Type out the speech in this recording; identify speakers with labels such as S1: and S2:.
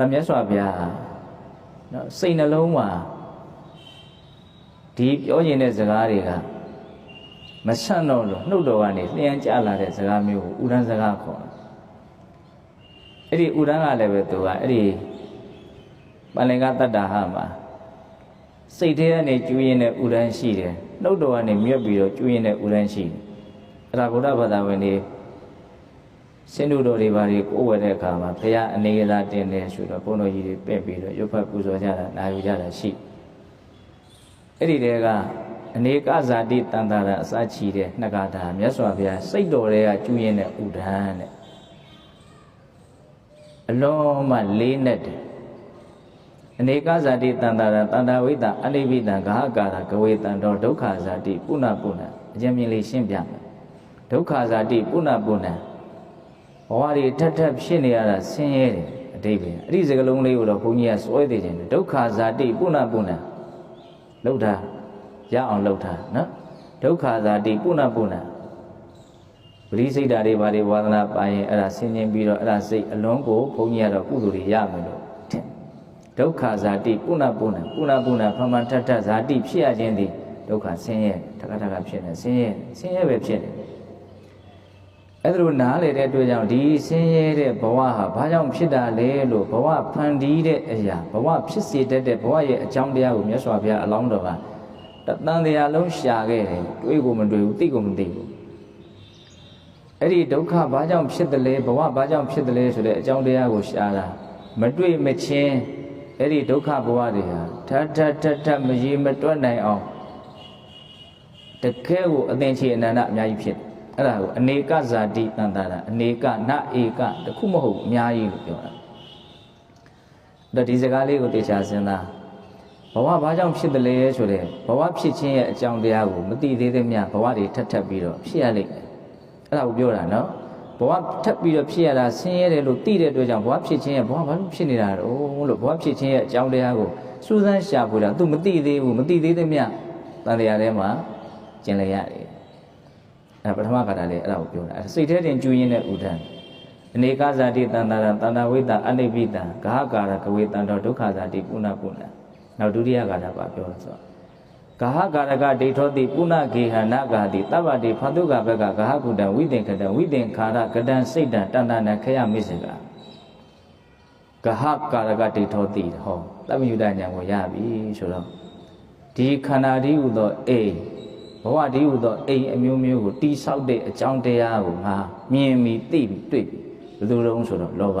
S1: တမြတ်စွာဘုရားနော်စိတ်နှလုံးမှာဒီပြောရင်တဲ့စကားတွေကမဆန့်တော့လို့နှုတ်တော်ကနေလျှံကြလာတဲ့စကားမျိုးကိုဥဒန်းစကားခေါ်တယ်အဲ့ဒီဥဒန်းကလည်းပဲသူကအဲ့ဒီပလင်္ကတတ္တဟမှာစိတ်ထဲကနေကျွေးရင်တဲ့ဥဒန်းရှိတယ်နှုတ်တော်ကနေမြွက်ပြီးတော့ကျွေးရင်တဲ့ဥဒန်းရှိတယ်အဲ့ဒါဗုဒ္ဓဘာသာဝင်တွေ စင်တို့တော်တွေဘာတွေကိုယ်ဝယ်တဲ့အခါမှာဘုရားအနေသာတင်တယ်ဆိုတော့ဘုန်းတော်ကြီးတွေပြင့်ပြီးတော့ရုပ်ဖတ်ပူဇော်ကြတာနာယူကြတာရှိအဲ့ဒီတဲကအနေကဇာတိတန်တာရအစချီတဲ့နှစ်ကားတာမြတ်စွာဘုရားစိတ်တော်တွေကကျူးရင်တဲ့ဥဒန်းတဲ့အလုံးမလေးနဲ့တယ်အနေကဇာတိတန်တာရတန်တာဝိတအနိဗ္ဗိတံဂဟကာရကဝေတံတော်ဒုက္ခဇာတိပုဏ္ဏပုဏ္ဏအကျဉ်းမြင်လေးရှင်းပြမယ်ဒုက္ခဇာတိပုဏ္ဏပုဏ္ဏ ဘဝတွေထက်ထက်ဖြစ်နေရတာဆင်းရဲတယ်အတိပ္ပယ်အဲ့ဒီစကလုံးလေးကိုတော့ဘုန်းကြီးကစွဲသေးတယ်ဒုက္ခဇာတိပုဏ္ဏပုဏ္ဏလောက်တာရအောင်လှုပ်တာနော်ဒုက္ခသာတိပုဏ္ဏပုဏ္ဏပရိစိတ်ဓာတ်တွေဘာတွေဝါသနာပါရင်အဲ့ဒါဆင်းခြင်းပြီးတော့အဲ့ဒါစိတ်အလုံးကိုဘုန်းကြီးကတော့ကုသိုလ်တွေရမယ်လို့ထင်ဒုက္ခဇာတိပုဏ္ဏပုဏ္ဏပုဏ္ဏပုဏ္ဏဖမန်ထထဇာတိဖြစ်ရခြင်းသည်ဒုက္ခဆင်းရဲထကထကဖြစ်နေဆင်းရဲဆင်းရဲပဲဖြစ်နေ အဲ့ဒါလိုနားလေတဲ့အတွက်ကြောင့်ဒီဆင်းရဲတဲ့ဘဝဟာဘာကြောင့်ဖြစ်တာလဲလို့ဘဝဖန်တီးတဲ့အရာဘဝဖြစ်စေတတ်တဲ့ဘဝရဲ့အကြောင်းတရားကိုမြတ်စွာဘုရားအလောင်းတော်ကတတန်တရားလုံးရှာခဲ့တယ်တွေးကိုမတွေးဘူးသိကိုမသိဘူးအဲ့ဒီဒုက္ခဘာကြောင့်ဖြစ်တယ်လဲဘဝဘာကြောင့်ဖြစ်တယ်လဲဆိုတဲ့အကြောင်းတရားကိုရှာတာမတွေ့မချင်းအဲ့ဒီဒုက္ခဘဝတွေဟာထထထထမရေမတွက်နိုင်အောင်တကယ်ကိုအသင်္ချေအနန္တအများကြီးဖြစ်တယ် အဲ့ဒါကိုအနေကဇာတိတန်တာတာအနေကနဧကတခုမဟုတ်ဘူးအများကြီးလို့ပြောတာဒါဒီစကားလေးကိုတေချာစဉ်းစားဘဝဘာကြောင့်ဖြစ်တယ်လဲဆိုတဲ့ဘဝဖြစ်ခြင်းရဲ့အကြောင်းတရားကိုမသိသေးသမျှဘဝတွေထပ်ထပ်ပြီးတော့ဖြစ်ရလိမ့်မယ်အဲ့ဒါကိုပြောတာနော်ဘဝထပ်ပြီးတော့ဖြစ်ရတာဆင်းရဲတယ်လို့သိတဲ့အတွက်ကြောင့်ဘဝဖြစ်ခြင်းရဲ့ဘဝဘာလို့ဖြစ်နေတာတော့လို့ဘဝဖြစ်ခြင်းရဲ့အကြောင်းတရားကိုစူးစမ်းရှာဖွေတာ तू မသိသေးဘူးမသိသေးသမျှတန်တရားထဲမှာကျင်လည်ရတယ် အဲပထမကတာလေးအဲ့ဒါကိုပြောတာအဲစိတ်ထဲတင်ကျူးရင်းတဲ့ဥဒ္ဒံအနေကဇာတိတန်တာရတန်တာဝိတအနိဗ္ဗိတံဂဟကာရကဝေတံတော်ဒုက္ခဇာတိပုဏ္ဏပုဏ္ဏနောက်ဒုတိယကာတာပါပြောဆိုဂဟကာရကဒိဋ္ဌောတိပုဏ္ဏဂေဟနာဂာတိတဗ္ဗတိဖတုကဘက်ကဂဟကုတံဝိသင်္ခတံဝိသင်္ခါရကတံစိတ်တံတန်တနခယမိစေကဂဟကာရကဒိဋ္ဌောတိဟောတမ္မယုဒညာကိုရပြီဆိုတော့ဒီခန္ဓာဒီဟုသောအိမ် ဘဝဒီဟုသောအိမ်အမျိုးမျိုးကိုတိဆောက်တဲ့အကြောင်းတရားကိုငါမြင်ပြီးသိပြီးတွေ့ပြီးဘယ်လိုလုံးဆိုတော့လောဘ